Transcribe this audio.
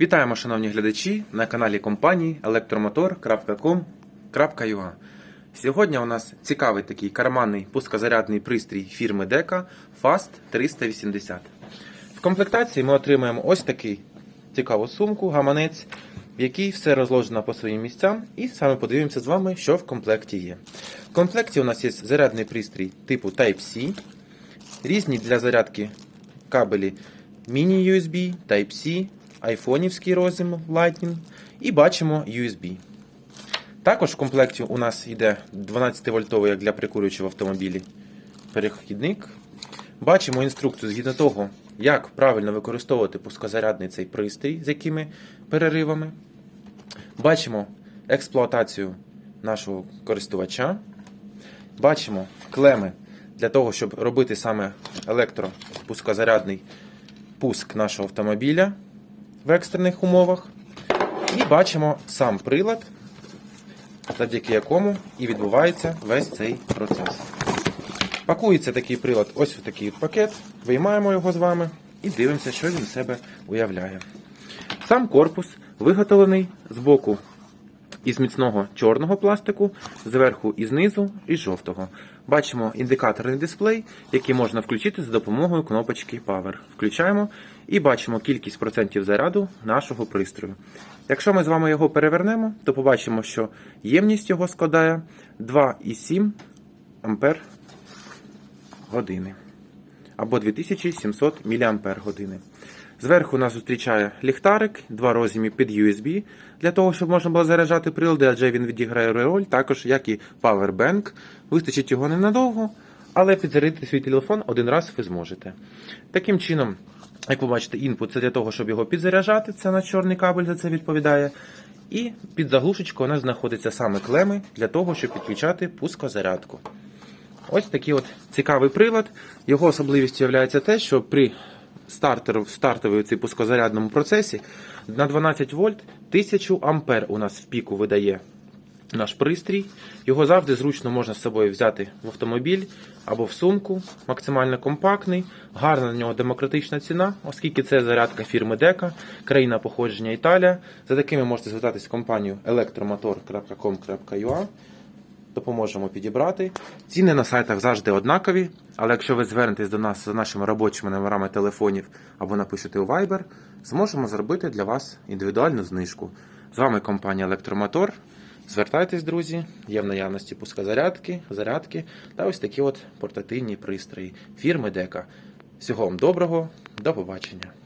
Вітаємо, шановні глядачі, на каналі компанії elektromotor.com.ua Сьогодні у нас цікавий такий карманний пускозарядний пристрій фірми Deka Fast 380. В комплектації ми отримаємо ось такий цікаву сумку, гаманець, в якій все розложено по своїм місцям, і саме подивимося з вами, що в комплекті є. В комплекті у нас є зарядний пристрій типу Type-C, різні для зарядки кабелі міні-USB, Type-C, айфонівський розім Lightning і бачимо USB. Також в комплекті у нас йде 12-вольтовий, як для прикурювачів в автомобілі, перехідник. Бачимо інструкцію згідно того, як правильно використовувати пускозарядний цей пристрій, з якими переривами. Бачимо експлуатацію нашого користувача. Бачимо клеми для того, щоб робити саме електропускозарядний пуск нашого автомобіля в екстрених умовах. І бачимо сам прилад, завдяки якому і відбувається весь цей процес. Пакується такий прилад ось в такий пакет, виймаємо його з вами і дивимося, що він себе уявляє. Сам корпус виготовлений з боку із міцного чорного пластику, зверху і знизу із жовтого. Бачимо індикаторний дисплей, який можна включити за допомогою кнопочки Power. Включаємо і бачимо кількість процентів заряду нашого пристрою. Якщо ми з вами його перевернемо, то побачимо, що ємність його складає 2,7 ампер години або 2700 мАч. Зверху нас зустрічає ліхтарик, два розімі під USB, для того, щоб можна було заряджати прилади, адже він відіграє роль, також як і Powerbank. Вистачить його ненадовго, але підзарядити свій телефон один раз ви зможете. Таким чином, як ви бачите, інпут це для того, щоб його підзаряджати, це на чорний кабель за це відповідає. І під заглушечкою у нас знаходяться саме клеми для того, щоб підключати пускозарядку. Ось такий от цікавий прилад. Його особливістю є те, що при стартер, стартовій цій пускозарядному процесі на 12 вольт 1000 ампер у нас в піку видає наш пристрій. Його завжди зручно можна з собою взяти в автомобіль або в сумку. Максимально компактний, гарна на нього демократична ціна, оскільки це зарядка фірми Дека, країна походження Італія. За такими можете звертатись в компанію elektromotor.com.ua допоможемо підібрати. Ціни на сайтах завжди однакові, але якщо ви звернетесь до нас за нашими робочими номерами телефонів або напишете у Viber, зможемо зробити для вас індивідуальну знижку. З вами компанія Електромотор. Звертайтесь, друзі, є в наявності пускозарядки, зарядки та ось такі от портативні пристрої фірми Дека. Всього вам доброго, до побачення!